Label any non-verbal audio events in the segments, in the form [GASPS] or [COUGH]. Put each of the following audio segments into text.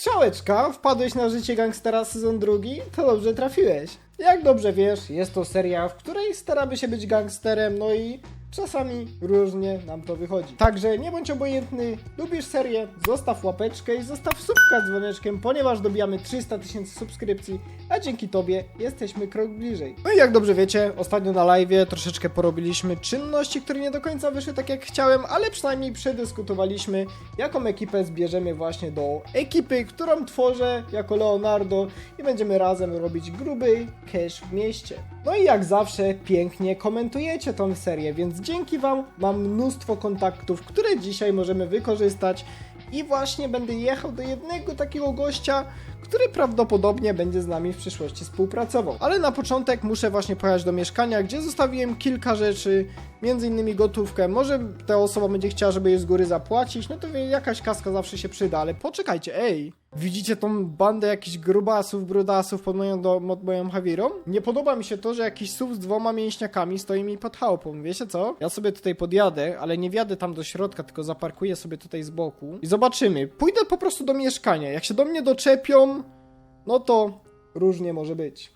Strzałeczka, wpadłeś na życie gangstera sezon drugi? To dobrze trafiłeś. Jak dobrze wiesz, jest to seria, w której staramy się być gangsterem, no i czasami różnie nam to wychodzi. Także nie bądź obojętny, lubisz serię, zostaw łapeczkę i zostaw subka z dzwoneczkiem, ponieważ dobijamy 300 tysięcy subskrypcji, a dzięki tobie jesteśmy krok bliżej. No i jak dobrze wiecie, ostatnio na live troszeczkę porobiliśmy czynności, które nie do końca wyszły tak jak chciałem, ale przynajmniej przedyskutowaliśmy, jaką ekipę zbierzemy właśnie do ekipy, którą tworzę jako Leonardo i będziemy razem robić gruby cash w mieście. No i jak zawsze pięknie komentujecie tą serię, więc dzięki Wam mam mnóstwo kontaktów, które dzisiaj możemy wykorzystać i właśnie będę jechał do jednego takiego gościa, który prawdopodobnie będzie z nami w przyszłości współpracował. Ale na początek muszę właśnie pojechać do mieszkania, gdzie zostawiłem kilka rzeczy, między innymi gotówkę. Może ta osoba będzie chciała, żeby jej z góry zapłacić, no to jakaś kaska zawsze się przyda, ale poczekajcie, ej! Widzicie tą bandę jakichś grubasów, brudasów pod moją, do, pod moją Hawirą? Nie podoba mi się to, że jakiś sub z dwoma mięśniakami stoi mi pod chałupą. Wiecie co? Ja sobie tutaj podjadę, ale nie wjadę tam do środka, tylko zaparkuję sobie tutaj z boku i zobaczymy. Pójdę po prostu do mieszkania. Jak się do mnie doczepią, no to różnie może być.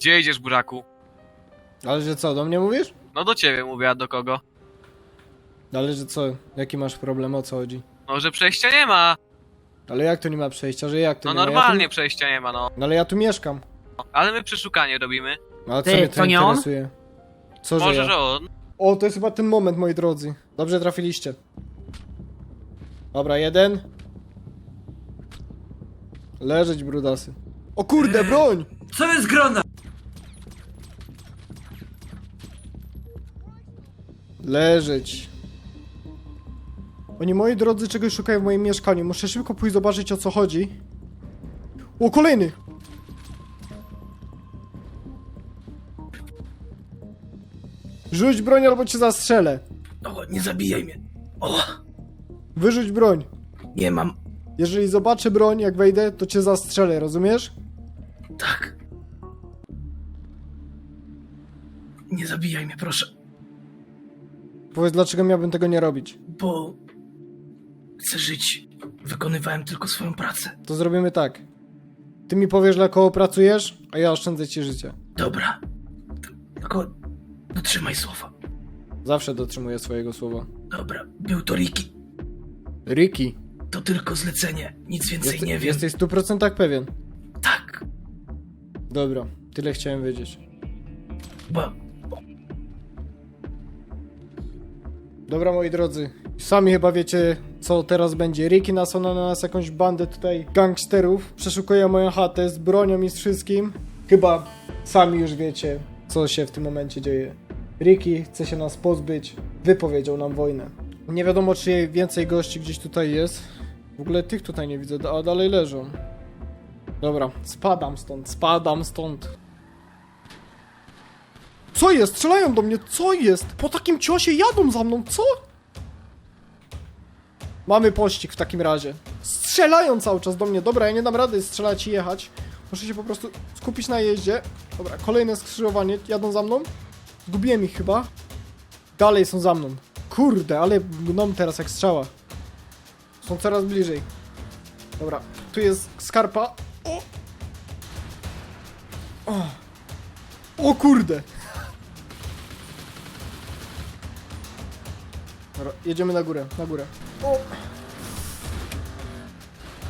Gdzie idziesz, buraku? Ale że co, do mnie mówisz? No do ciebie mówię, a do kogo? Ale że co, jaki masz problem, o co chodzi? No, że przejścia nie ma. Ale jak to nie ma przejścia, że jak to No nie ma? normalnie Ja przejścia nie ma, no. tu... No ale ja tu mieszkam. Ale my przeszukanie robimy. No, Ale co Ty, mnie to to nie on? interesuje? Co, że Może, ja? że on. O, to jest chyba ten moment, moi drodzy. Dobrze trafiliście. Dobra, jeden. Leżeć, brudasy. O kurde, broń! Co jest grona? Leżeć. Oni, moi drodzy, czegoś szukają w moim mieszkaniu. Muszę szybko pójść zobaczyć, o co chodzi. O, kolejny! Rzuć broń, albo cię zastrzelę. O, nie zabijaj mnie. O, Wyrzuć broń. nie mam. Jeżeli zobaczę broń, jak wejdę, to cię zastrzelę, rozumiesz? Tak. Nie zabijaj mnie, proszę. Powiedz, dlaczego miałbym tego nie robić. Bo chcę żyć. Wykonywałem tylko swoją pracę. To zrobimy tak. Ty mi powiesz, dla kogo pracujesz, a ja oszczędzę ci życie. Dobra. Tylko dotrzymaj słowa. Zawsze dotrzymuję swojego słowa. Dobra, był to Ricky. Ricky, To tylko zlecenie. Nic więcej nie wiem. jesteś w 100% pewien. Tak. Dobra, tyle chciałem wiedzieć. Bo Dobra, moi drodzy, sami chyba wiecie, co teraz będzie. Ricky nasunął na nas jakąś bandę tutaj gangsterów. Przeszukuje moją chatę z bronią i z wszystkim. Chyba sami już wiecie, co się w tym momencie dzieje. Ricky chce się nas pozbyć, wypowiedział nam wojnę. Nie wiadomo, czy więcej gości gdzieś tutaj jest. W ogóle tych tutaj nie widzę, a dalej leżą. Dobra, spadam stąd, spadam stąd. Co jest? Strzelają do mnie, co jest? Po takim ciosie jadą za mną, co? Mamy pościg w takim razie. Strzelają cały czas do mnie. Dobra, ja nie dam rady strzelać i jechać. Muszę się po prostu skupić na jeździe. Dobra, kolejne skrzyżowanie. Jadą za mną. Zgubiłem ich chyba. Dalej są za mną. Kurde, ale gną teraz jak strzała. Są coraz bliżej. Dobra, tu jest skarpa. O! O, o kurde! Jedziemy na górę, na górę. O!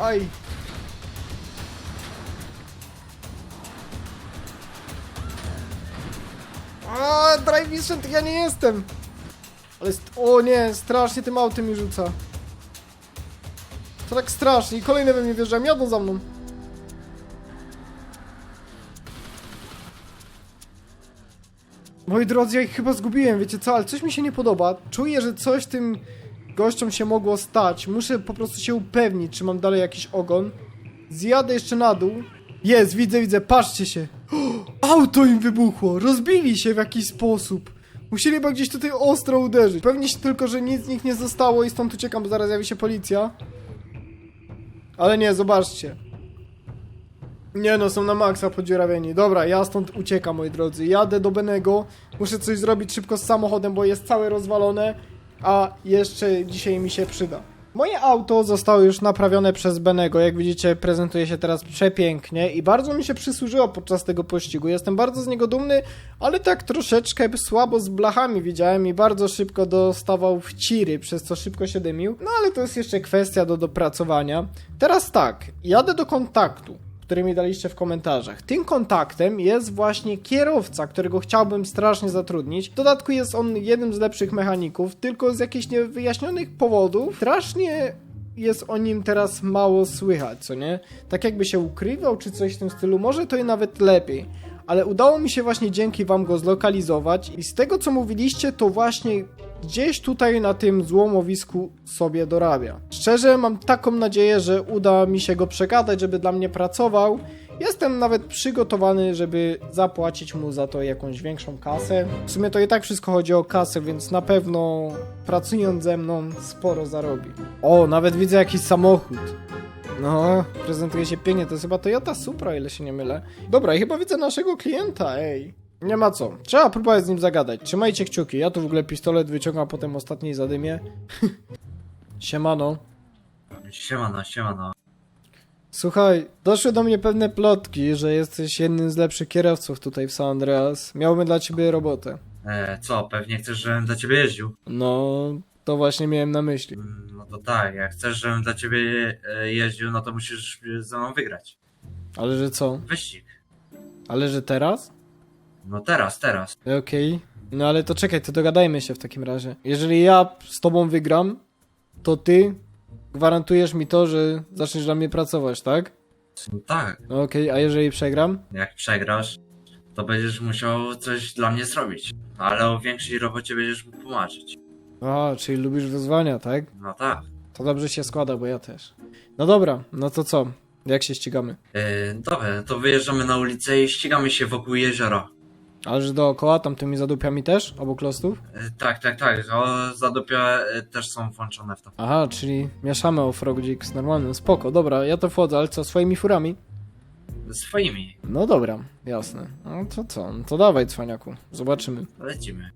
Aj! A, Drive Mission, ja nie jestem! Ale, o nie, strasznie tym autem mi rzuca. To tak strasznie i kolejne we mnie wjeżdżają, jadą za mną. Moi drodzy, ja ich chyba zgubiłem, wiecie co, ale coś mi się nie podoba. Czuję, że coś tym gościom się mogło stać. Muszę po prostu się upewnić, czy mam dalej jakiś ogon. Zjadę jeszcze na dół. Jest, widzę, widzę, patrzcie się. [GASPS] Auto im wybuchło, rozbili się w jakiś sposób. Musieli chyba gdzieś tutaj ostro uderzyć. Pewnie się tylko, że nic z nich nie zostało i stąd uciekam, bo zaraz jawi się policja. Ale nie, zobaczcie. Nie no, są na maksa podziurawieni. Dobra, ja stąd uciekam, moi drodzy. Jadę do Benego. Muszę coś zrobić szybko z samochodem, bo jest całe rozwalone. A jeszcze dzisiaj mi się przyda. Moje auto zostało już naprawione przez Benego. Jak widzicie, prezentuje się teraz przepięknie i bardzo mi się przysłużyło podczas tego pościgu. Jestem bardzo z niego dumny, ale tak troszeczkę słabo z blachami widziałem i bardzo szybko dostawał w ciry, przez co szybko się dymił. No ale to jest jeszcze kwestia do dopracowania. Teraz tak, jadę do kontaktu który mi daliście w komentarzach. Tym kontaktem jest właśnie kierowca, którego chciałbym strasznie zatrudnić. W dodatku jest on jednym z lepszych mechaników, tylko z jakichś niewyjaśnionych powodów strasznie jest o nim teraz mało słychać, co nie? Tak jakby się ukrywał czy coś w tym stylu, może to i nawet lepiej. Ale udało mi się właśnie dzięki wam go zlokalizować i z tego co mówiliście, to właśnie gdzieś tutaj na tym złomowisku sobie dorabia. Szczerze mam taką nadzieję, że uda mi się go przegadać, żeby dla mnie pracował. Jestem nawet przygotowany, żeby zapłacić mu za to jakąś większą kasę. W sumie to i tak wszystko chodzi o kasę, więc na pewno pracując ze mną sporo zarobi. O, nawet widzę jakiś samochód. No, prezentuje się pięknie, to jest chyba Toyota Supra, ile się nie mylę. Dobra, i chyba widzę naszego klienta, ej. Nie ma co. Trzeba próbować z nim zagadać. Trzymajcie kciuki. Ja tu w ogóle pistolet wyciągam, a potem ostatniej zadymię. [LAUGHS] Siemano. Siemano, siemano. Słuchaj, doszły do mnie pewne plotki, że jesteś jednym z lepszych kierowców tutaj w San Andreas. Miałbym dla ciebie robotę. E, co, pewnie chcesz, żebym dla ciebie jeździł? No, to właśnie miałem na myśli. Mm, No to tak, jak chcesz, żebym dla ciebie e, jeździł, no to musisz ze mną wygrać. Ale że co? Wyścig. Ale że teraz? No teraz, teraz. Okej. No ale to czekaj, to dogadajmy się w takim razie. Jeżeli ja z tobą wygram, to ty gwarantujesz mi to, że zaczniesz dla mnie pracować, tak? No tak, No Okej, a jeżeli przegram? jak przegrasz, to będziesz musiał coś dla mnie zrobić. Ale o większej robocie będziesz mógł tłumaczyć. A, czyli lubisz wyzwania, tak? No tak. To dobrze się składa, bo ja też. No dobra, no to co? Jak się ścigamy? E, dobra, to wyjeżdżamy na ulicę i ścigamy się wokół jeziora. Ale że dookoła, tam tymi zadupiami też, obok lostów? E, tak, tak, tak. O, zadupia e, też są włączone w to. Aha, czyli mieszamy offroadzik z normalnym, spoko, dobra, ja to wchodzę, ale co, swoimi furami? Swoimi. No dobra, jasne. No to co, no to dawaj cwaniaku, zobaczymy. Lecimy.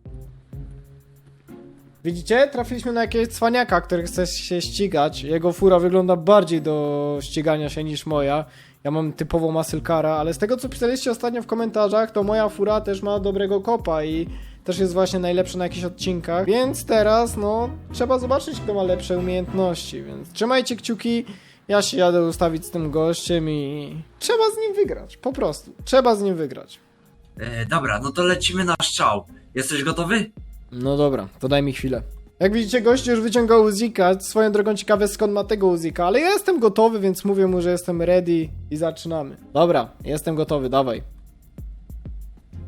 Widzicie? Trafiliśmy na jakiegoś cwaniaka, który chce się ścigać. Jego fura wygląda bardziej do ścigania się niż moja. Ja mam typowo muscle cara, ale z tego co pisaliście ostatnio w komentarzach, to moja fura też ma dobrego kopa i też jest właśnie najlepsza na jakichś odcinkach. Więc teraz, no, trzeba zobaczyć, kto ma lepsze umiejętności. Więc trzymajcie kciuki. Ja się jadę ustawić z tym gościem i trzeba z nim wygrać. Po prostu. Trzeba z nim wygrać. E, dobra, no to lecimy na strzał. Jesteś gotowy? No dobra, to daj mi chwilę. Jak widzicie, gość już wyciągał Uzika. Swoją drogą ciekawe skąd ma tego Uzika, ale ja jestem gotowy, więc mówię mu, że jestem ready i zaczynamy. Dobra, jestem gotowy, dawaj.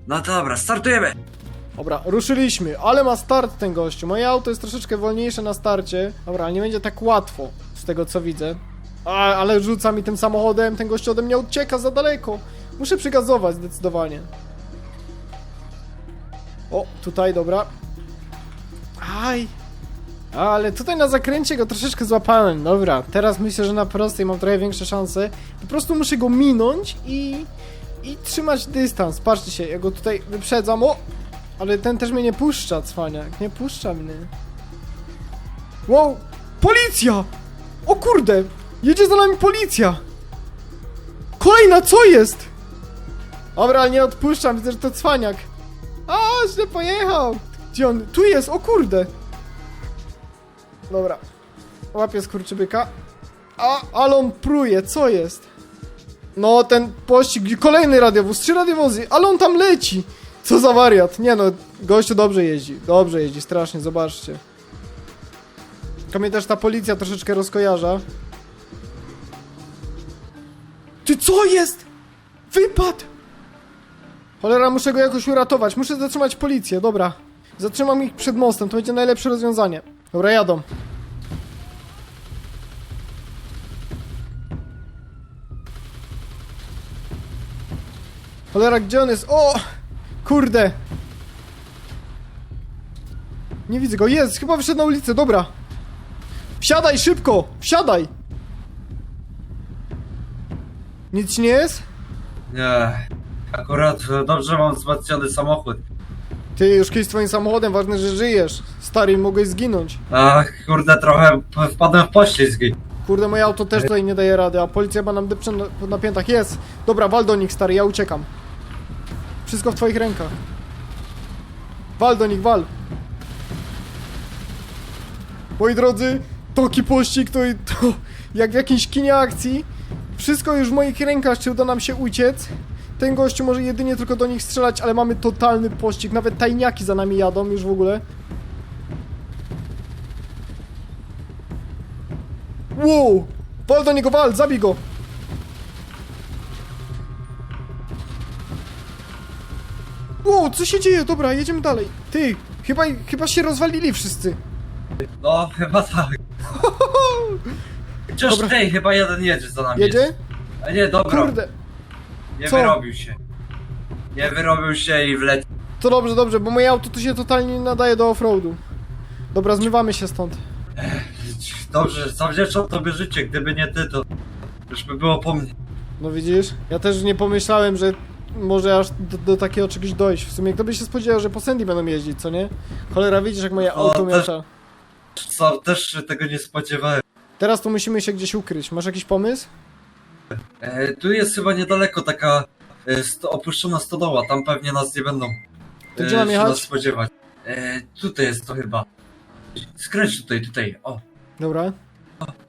No to dobra, startujemy! Dobra, ruszyliśmy, ale ma start ten gościu. Moje auto jest troszeczkę wolniejsze na starcie. Dobra, ale nie będzie tak łatwo, z tego co widzę. A, ale rzuca mi tym samochodem, ten gość ode mnie ucieka za daleko. Muszę przygazować zdecydowanie. O, tutaj, dobra. Aj. Ale tutaj na zakręcie go troszeczkę złapałem. Dobra, teraz myślę, że na prostej mam trochę większe szanse. Po prostu muszę go minąć i... I trzymać dystans. Patrzcie się, ja go tutaj wyprzedzam. O! Ale ten też mnie nie puszcza, cwaniak. Nie puszcza mnie. Wow! Policja! O kurde! Jedzie za nami policja! Kolejna, co jest? Dobra, ale nie odpuszczam, widzę, że to cwaniak. A, źle pojechał! Gdzie on? Tu jest, o kurde! Dobra. Łapię skurczybyka. A, ale on pruje, co jest? No, ten pościg, kolejny radiowóz, trzy radiowozy, ale on tam leci! Co za wariat? Nie no, gościu dobrze jeździ, dobrze jeździ, strasznie, zobaczcie. Tylko mnie też ta policja troszeczkę rozkojarza. Ty co jest? Wypad! Cholera, muszę go jakoś uratować, muszę zatrzymać policję, dobra. Zatrzymam ich przed mostem, to będzie najlepsze rozwiązanie. Dobra, jadą. Cholera, gdzie on jest? O! Kurde! Nie widzę go. Jest! Chyba wyszedł na ulicę, dobra. Wsiadaj szybko! Wsiadaj! Nic ci nie jest? Nie. Akurat dobrze mam wzmocniony samochód. Ty już kiedyś twoim samochodem, ważne, że żyjesz. Stary, mogłeś zginąć. Ach, kurde, trochę p- wpadłem w poślizg. Kurde, moje auto też tutaj nie daje rady, a policja ma nam depcze na, na piętach. Jest! Dobra, wal do nich, stary, ja uciekam. Wszystko w twoich rękach. Wal do nich, wal! Moi drodzy, toki pościg to, to jak w jakimś kinie akcji. Wszystko już w moich rękach, czy uda nam się uciec. Ten gościu może jedynie tylko do nich strzelać, ale mamy totalny pościg. Nawet tajniaki za nami jadą już w ogóle. Wow! Wal do niego, wal, zabij go! Wow, co się dzieje? Dobra, jedziemy dalej. Ty, chyba, chyba się rozwalili wszyscy. No, chyba tak. [LAUGHS] Chociaż Dobra. tej, chyba jeden jedzie za nami. Jedzie? A nie, dobra, Kurde. Nie co? wyrobił się. Nie wyrobił się i wleciał. To dobrze, dobrze, bo moje auto tu się totalnie nie nadaje do offroadu. Dobra, zmywamy się stąd. Dobrze, zawdzięczam tobie życie, gdyby nie ty, to już by było po mnie. No widzisz? Ja też nie pomyślałem, że może aż do, do takiego czegoś dojść. W sumie kto by się spodziewał, że po Sandy będą jeździć, co nie? Cholera, widzisz jak moje O, auto też- miesza. Co, też się tego nie spodziewałem. Teraz to musimy się gdzieś ukryć. Masz jakiś pomysł? E, tu jest chyba niedaleko taka e, sto, opuszczona stodoła, tam pewnie nas nie będą To gdzie mam się jechać? nas spodziewać. E, tutaj jest to chyba. Skręć tutaj, tutaj, o. Dobra.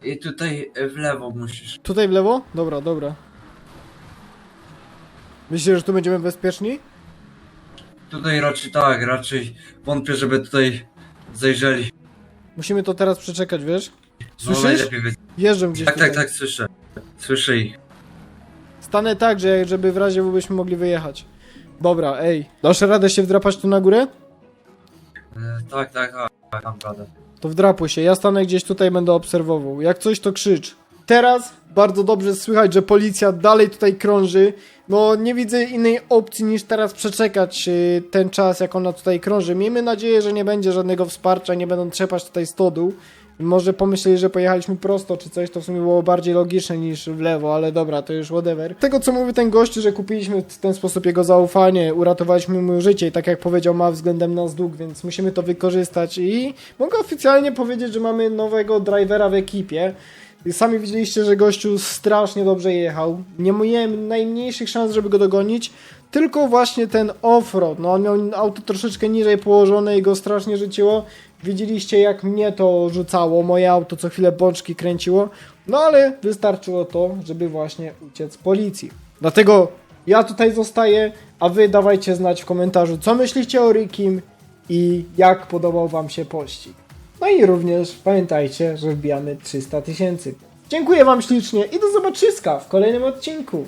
I tutaj e, w lewo musisz. Tutaj w lewo? Dobra, dobra. Myślisz, że tu będziemy bezpieczni? Tutaj raczej tak, raczej wątpię, żeby tutaj zajrzeli. Musimy to teraz przeczekać, wiesz? No, Słyszysz? najlepiej Jeżdżę gdzieś Tak, tutaj. tak, tak, słyszę. Słyszę ich. Stanę tak, że, żeby w razie byśmy mogli wyjechać. Dobra, ej. Dasz radę się wdrapać tu na górę? E, tak, tak, tak, tak, mam radę. To wdrapuj się, ja stanę gdzieś tutaj, będę obserwował. Jak coś, to krzycz. Teraz bardzo dobrze słychać, że policja dalej tutaj krąży. No nie widzę innej opcji niż teraz przeczekać y, ten czas, jak ona tutaj krąży. Miejmy nadzieję, że nie będzie żadnego wsparcia, nie będą trzepać tutaj stodół. Może pomyśleli, że pojechaliśmy prosto czy coś, to w sumie było bardziej logiczne niż w lewo, ale dobra, to już whatever. Tego co mówi ten gościu, że kupiliśmy w ten sposób jego zaufanie, uratowaliśmy mu życie i tak jak powiedział ma względem nas dług, więc musimy to wykorzystać i mogę oficjalnie powiedzieć, że mamy nowego drivera w ekipie. Sami widzieliście, że gościu strasznie dobrze jechał. Nie miałem najmniejszych szans, żeby go dogonić. Tylko właśnie ten offroad. No on miał auto troszeczkę niżej położone i go strasznie rzuciło. Widzieliście jak mnie to rzucało. Moje auto co chwilę bączki kręciło. No ale wystarczyło to, żeby właśnie uciec z policji. Dlatego ja tutaj zostaję, a wy dawajcie znać w komentarzu, co myślicie o Rikim i jak podobał wam się pościg. No i również pamiętajcie, że wbijamy 300 tysięcy. Dziękuję wam ślicznie i do zobaczyska w kolejnym odcinku.